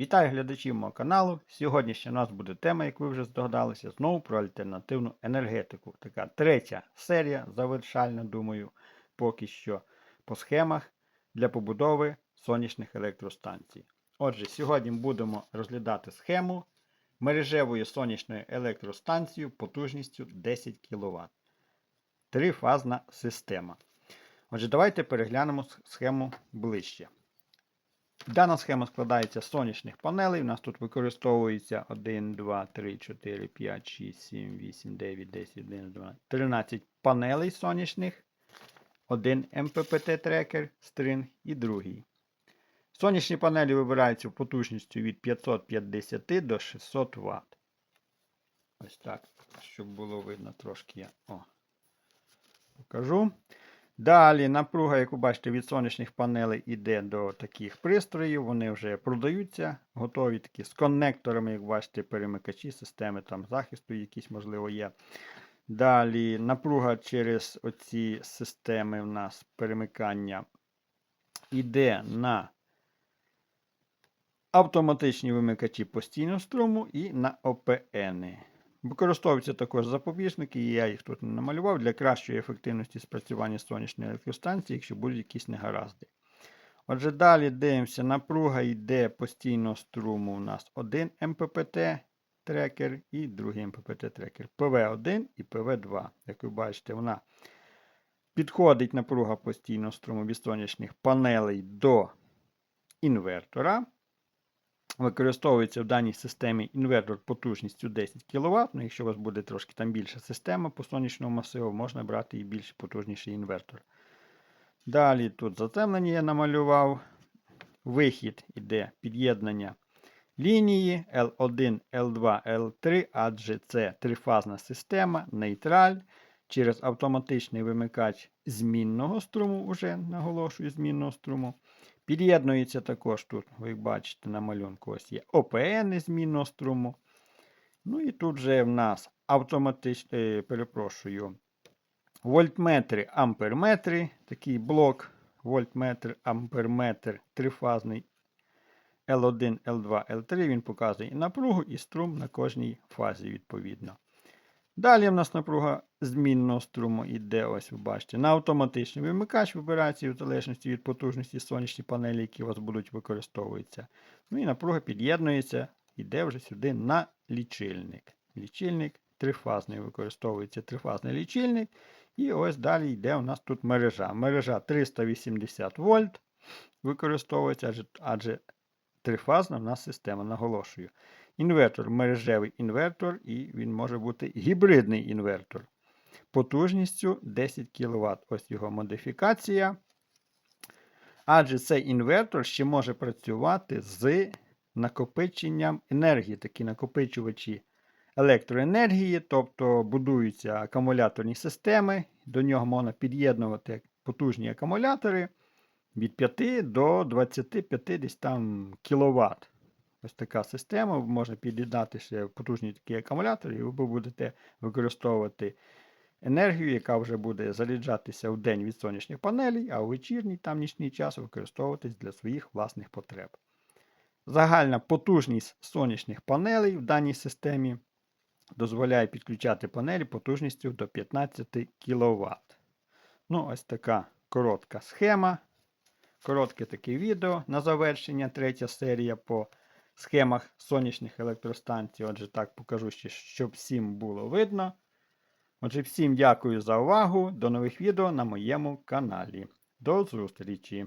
Вітаю глядачів мого каналу. Сьогодні ще у нас буде тема, як ви вже здогадалися, знову про альтернативну енергетику. Така третя серія, завершальна, думаю, поки що по схемах для побудови сонячних електростанцій. Отже, сьогодні будемо розглядати схему мережевої сонячної електростанції потужністю 10 кВт. Трифазна система. Отже, давайте переглянемо схему ближче. Дана схема складається з сонячних панелей. У нас тут використовується 1, 2, 3, 4, 5, 6, 7, 8, 9, 10, 11, 12, 13 панелей сонячних. Один МППТ-трекер, стринг і другий. Сонячні панелі вибираються потужністю від 550 до 600 Вт. Ось так, щоб було видно трошки я о, покажу. Далі напруга, як ви бачите, від сонячних панелей йде до таких пристроїв. Вони вже продаються, готові такі з коннекторами, як бачите, перемикачі, системи там захисту, якісь, можливо, є. Далі напруга через оці системи в нас перемикання йде на автоматичні вимикачі постійного струму і на ОПН. Використовуються також запобіжники, і я їх тут не намалював для кращої ефективності спрацювання сонячної електростанції, якщо будуть якісь негаразди. Отже, далі дивимося, напруга йде постійного струму у нас один МППТ-трекер і другий МППТ-трекер. ПВ1 і ПВ2. Як ви бачите, вона підходить напруга постійного струму від сонячних панелей до інвертора. Використовується в даній системі інвертор потужністю 10 кВт. Ну, якщо у вас буде трошки там більша система по сонячному масиву, можна брати і більш потужніший інвертор. Далі тут затемнення я намалював. Вихід іде під'єднання лінії L1, L2, L3, адже це трифазна система, нейтраль. Через автоматичний вимикач змінного струму, вже наголошую, змінного струму. Під'єднується також тут, ви бачите, на малюнку ось є ОПН змінного струму. Ну і тут вже в нас автоматичний, перепрошую, вольтметри, амперметри, такий блок, вольтметр, амперметр, трифазний L1, L2, L3. Він показує і напругу, і струм на кожній фазі, відповідно. Далі в нас напруга змінного струму йде, ось ви бачите, на автоматичний вимикач вибирається в залежності від потужності сонячні панелі, які у вас будуть використовуватися. Ну і напруга під'єднується, йде вже сюди на лічильник. Лічильник трифазний використовується трифазний лічильник. І ось далі йде у нас тут мережа. Мережа 380 вольт використовується, адже, адже трифазна в нас система, наголошую. Інвертор мережевий інвертор, і він може бути гібридний інвертор. Потужністю 10 кВт. Ось його модифікація. Адже цей інвертор ще може працювати з накопиченням енергії, такі накопичувачі електроенергії, тобто будуються акумуляторні системи, до нього можна під'єднувати потужні акумулятори від 5 до 25 десь там кВт. Ось така система. Можна під'єднати ще потужні такі акумулятори, і ви будете використовувати енергію, яка вже буде заряджатися в день від сонячних панелей, а у вечірній там нічний час використовуватись для своїх власних потреб. Загальна потужність сонячних панелей в даній системі дозволяє підключати панелі потужністю до 15 кВт. Ну, ось така коротка схема. Коротке таке відео на завершення, третя серія по схемах сонячних електростанцій. Отже, так покажу ще, щоб всім було видно. Отже, всім дякую за увагу. До нових відео на моєму каналі. До зустрічі!